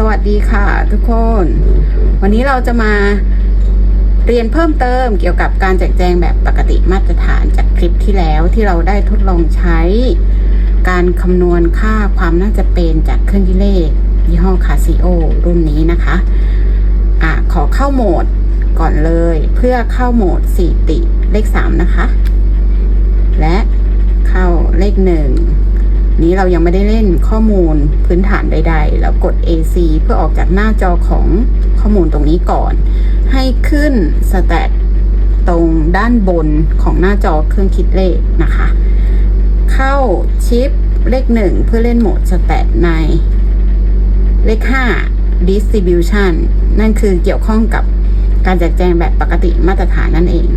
สวัสดีค่ะทุกคน วันนี้เราจะมาเรียนเพิ่มเติมเกี่ยวกับการแจกแจงแบบปกติมาตรฐานจากคลิปที่แล้วที่เราได้ทดลองใช้ การคำนวณค่าความน่าจะเป็นจากเครื่องคิดเลขยี่ห้อคาซิโอรุ่นนี้นะคะอะขอเข้าโหมดก่อนเลยเพื่อเข้าโหมด4ติเลข 3 นะคะ และเข้าเลขห นี้เรายังไม่ได้เล่นข้อมูลพื้นฐานใด ๆ แล้วกด AC เพื่อออกจากหน้าจอของข้อมูลตรงนี้ก่อน ให้ขึ้นสแตทตรงด้านบนของหน้าจอเครื่องคิดเลขนะคะ เข้าชิปเลขหนึ่งเพื่อเล่นโหมดสแตทในเลข 5 distribution นั่นคือเกี่ยวข้องกับการแจกแจงแบบปกติมาตรฐานนั่นเอง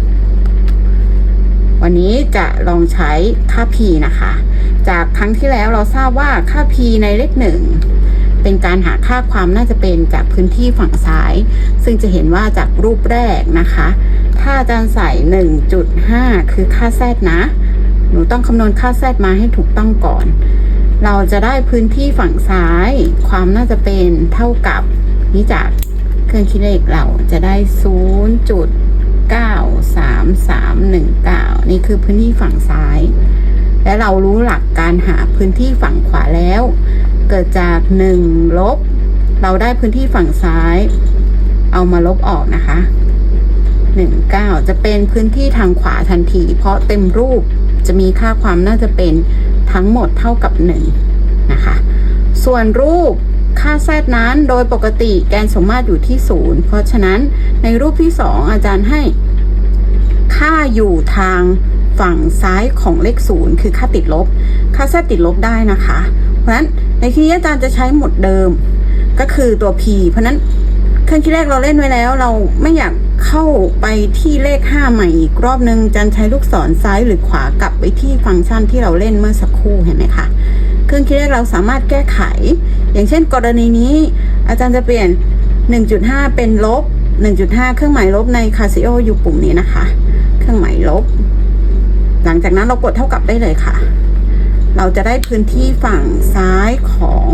วันนี้จะลองใช้ค่า p นะคะ จากครั้งที่แล้วเราทราบว่าค่า p ในเลขหนึ่งเป็นการหาค่าความน่าจะเป็นจากพื้นที่ฝั่งซ้าย ซึ่งจะเห็นว่าจากรูปแรกนะคะ ถ้าอาจารย์ใส่ 1.5 คือค่าแซดนะ หนูต้องคำนวณค่าแซดมาให้ถูกต้องก่อน เราจะได้พื้นที่ฝั่งซ้าย ความน่าจะเป็นเท่ากับนี่จากเครื่องคิดเลขเราจะได้ 93319 นี่คือพื้นที่ฝั่งซ้าย และเรารู้หลักการหาพื้นที่ฝั่งขวาแล้ว เกิดจาก 1 ลบ เราได้พื้นที่ฝั่งซ้าย เอามาลบออกนะคะ 19 จะเป็นพื้นที่ทางขวาทันที เพราะเต็มรูปจะมีค่าความน่าจะเป็นทั้งหมดเท่ากับ 1 นะคะ ส่วนรูป ค่าแซดนั้นโดยปกติแกนสมมาตรอยู่ที่0เพราะฉะนั้นในรูปที่2อาจารย์ให้ ค่าอยู่ทางฝั่งซ้ายของเลข0คือค่าติดลบ ค่าแซดติดลบได้นะคะ เพราะฉะนั้นในที่นี้อาจารย์จะใช้หมดเดิมก็คือตัว p เพราะฉะนั้นเครื่องคิดเลขเราเล่นไว้แล้ว เราไม่อยากเข้าไปที่เลข 5 ใหม่อีกรอบนึงจันใช้ลูกศรซ้ายหรือขวากลับไปที่ฟังก์ชันที่เราเล่นเมื่อสักครู่เห็นไหมคะ เครื่องคิดเลขเราสามารถแก้ไข อย่างเช่น กรณีนี้อาจารย์จะเปลี่ยน 1.5 เป็นลบ 1.5 เครื่องหมายลบใน Casio ออยู่ปุ่มนี้นะคะ เครื่องหมายลบ หลังจากนั้นเรากดเท่ากับได้เลยค่ะ เราจะได้พื้นที่ฝั่งซ้ายของ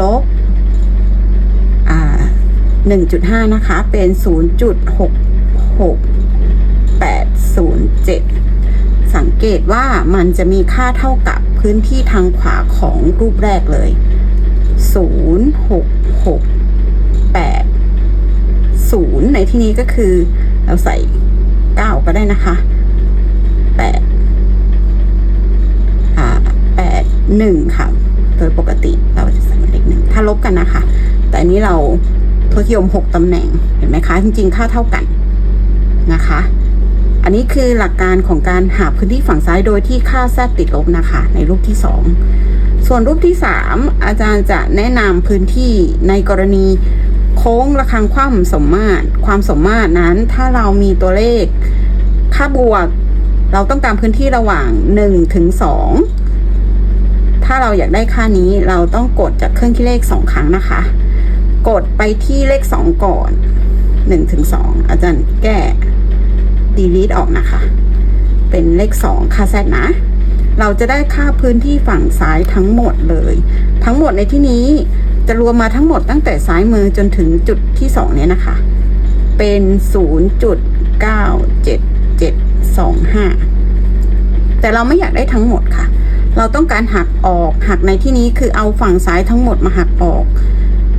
ลบ1.5 นะคะ เป็น 0.66807 สังเกตว่ามันจะมีค่าเท่ากับพื้นที่ทางขวาของรูปแรกเลย 06680 ในที่นี้ก็คือเราใส่ 9 ก็ได้นะคะ 8 อ่า 8 1 ค่ะ โดยปกติเราจะใส่เลขหนึ่งถ้าลบกันนะคะ แต่นนี้เราทศนิยม 6 ตำแหน่ง เห็นไหมคะ จริง ๆ ค่าเท่ากันนะคะ อันนี้คือหลักการของการหาพื้นที่ฝั่งซ้ายโดยที่ค่าแซติดลบนะคะ ในรูปที่ 2 ส่วนรูปที่ 3 อาจารย์จะแนะนำพื้นที่ในกรณีโค้งระฆังคว่ำสมมาตร ความสมมาตรนั้น ถ้าเรามีตัวเลขค่าบวก เราต้องการพื้นที่ระหว่าง1ถึง2ถ้าเราอยากได้ค่านี้เราต้องกดจากเครื่องคิดเลข 2 ครั้งนะคะ กดไปที่เลข 2 ก่อน1ถึง2อาจารย์แก้ delete ออกนะคะ เป็นเลข 2 ค่าแซดนะ เราจะได้ค่าพื้นที่ฝั่งซ้ายทั้งหมดเลย ทั้งหมดในที่นี้จะรวมมาทั้งหมดตั้งแต่ซ้ายมือจนถึงจุดที่ 2 เนี่ยนะคะ เป็น 0.97725 แต่เราไม่อยากได้ทั้งหมดค่ะ เราต้องการหักออกหักในที่นี้คือเอาฝั่งซ้ายทั้งหมดมาหักออก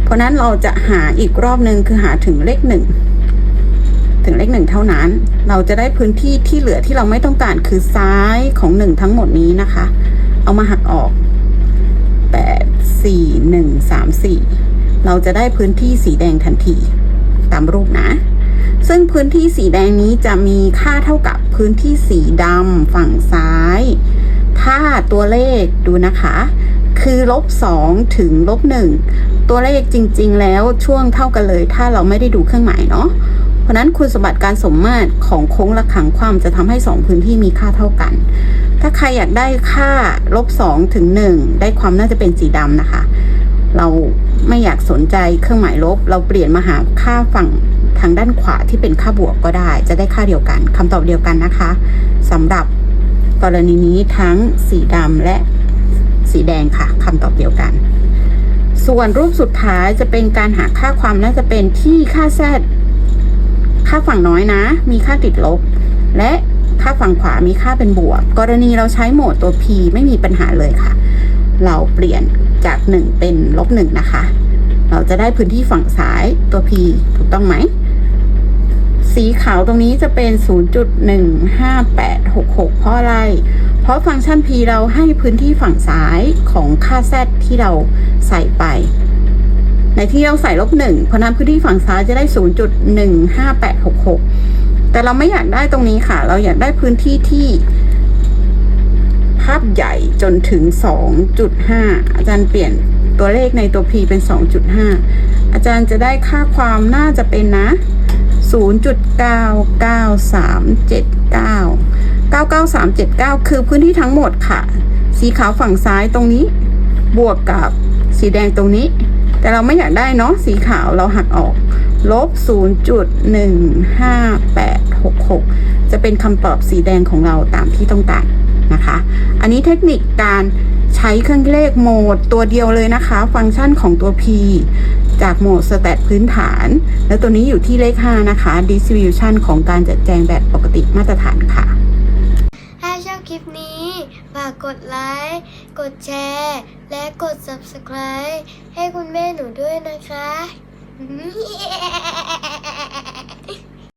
เพราะนั้นเราจะหาอีกรอบหนึ่งคือหาถึงเลขหนึ่ง ถึงเลขหนึ่งเท่านั้น เราจะได้พื้นที่ที่เหลือที่เราไม่ต้องการคือซ้ายของหนึ่งทั้งหมดนี้นะคะ เอามาหักออกแปดสี่หนึ่งสามสี่เราจะได้พื้นที่สีแดงทันที ตามรูปนะ ซึ่งพื้นที่สีแดงนี้จะมีค่าเท่ากับพื้นที่สีดำฝั่งซ้าย ถ้าตัวเลขดูนะคะ คือลบสองถึงลบหนึ่งตัวเลขจริง ๆ แล้วช่วงเท่ากันเลย ถ้าเราไม่ได้ดูเครื่องหมายเนาะ เพราะนั้นคุณสมบัติการสมมาตรของโค้งระขังความจะทำให้สองพื้นที่มีค่าเท่ากัน ถ้าใครอยากได้ค่าลบสองถึงหนึ่งได้ความน่าจะเป็นสีดำนะคะ เราไม่อยากสนใจเครื่องหมายลบ เราเปลี่ยนมาหาค่าฝั่งทางด้านขวาที่เป็นค่าบวกก็ได้ จะได้ค่าเดียวกันคำตอบเดียวกันนะคะสำหรับกรณีนี้ทั้งสีดำและสีแดงค่ะคำตอบเดียวกัน ส่วนรูปสุดท้ายจะเป็นการหาค่าความน่าจะเป็นที่ค่าแซด ค่าฝั่งน้อยนะ มีค่าติดลบ และค่าฝั่งขวามีค่าเป็นบวก กรณีเราใช้โหมดตัว P ไม่มีปัญหาเลยค่ะ เราเปลี่ยนจาก 1 เป็นลบ1นะคะ เราจะได้พื้นที่ฝั่งซ้ายตัว P ถูกต้องไหม สีขาวตรงนี้จะเป็น 0.15866 เพราะอะไร เพราะฟังก์ชัน P เราให้พื้นที่ฝั่งซ้ายของค่า Z ที่เราใส่ไป ในที่เราใส่ลบหนึ่งเพราะนั้นพื้นที่ฝั่งซ้ายจะได้ 0.15866 แต่เราไม่อยากได้ตรงนี้ค่ะ เราอยากได้พื้นที่ที่ ภาพใหญ่จนถึง 2.5 อาจารย์เปลี่ยนตัวเลขในตัว P เป็น 2.5 อาจารย์จะได้ค่าความน่าจะเป็นนะ 0.99379 99379 คือพื้นที่ทั้งหมดค่ะ สีขาวฝั่งซ้ายตรงนี้ บวกกับสีแดงตรงนี้ แต่เราไม่อยากได้เนาะสีขาวเราหักออกลบ 0.15866 จะเป็นคำตอบสีแดงของเราตามที่ต้องการนะคะ อันนี้เทคนิคการใช้เครื่องเลขโหมดตัวเดียวเลยนะคะ ฟังก์ชันของตัว P จากโหมดสแตทพื้นฐาน แล้วตัวนี้อยู่ที่เลข 5 นะคะ distribution ของการจัดแจงแบบปกติมาตรฐานค่ะ ลิปนี้ ฝากกดไลค์ กดแชร์ และกด subscribe ให้คุณแม่หนูด้วยนะคะ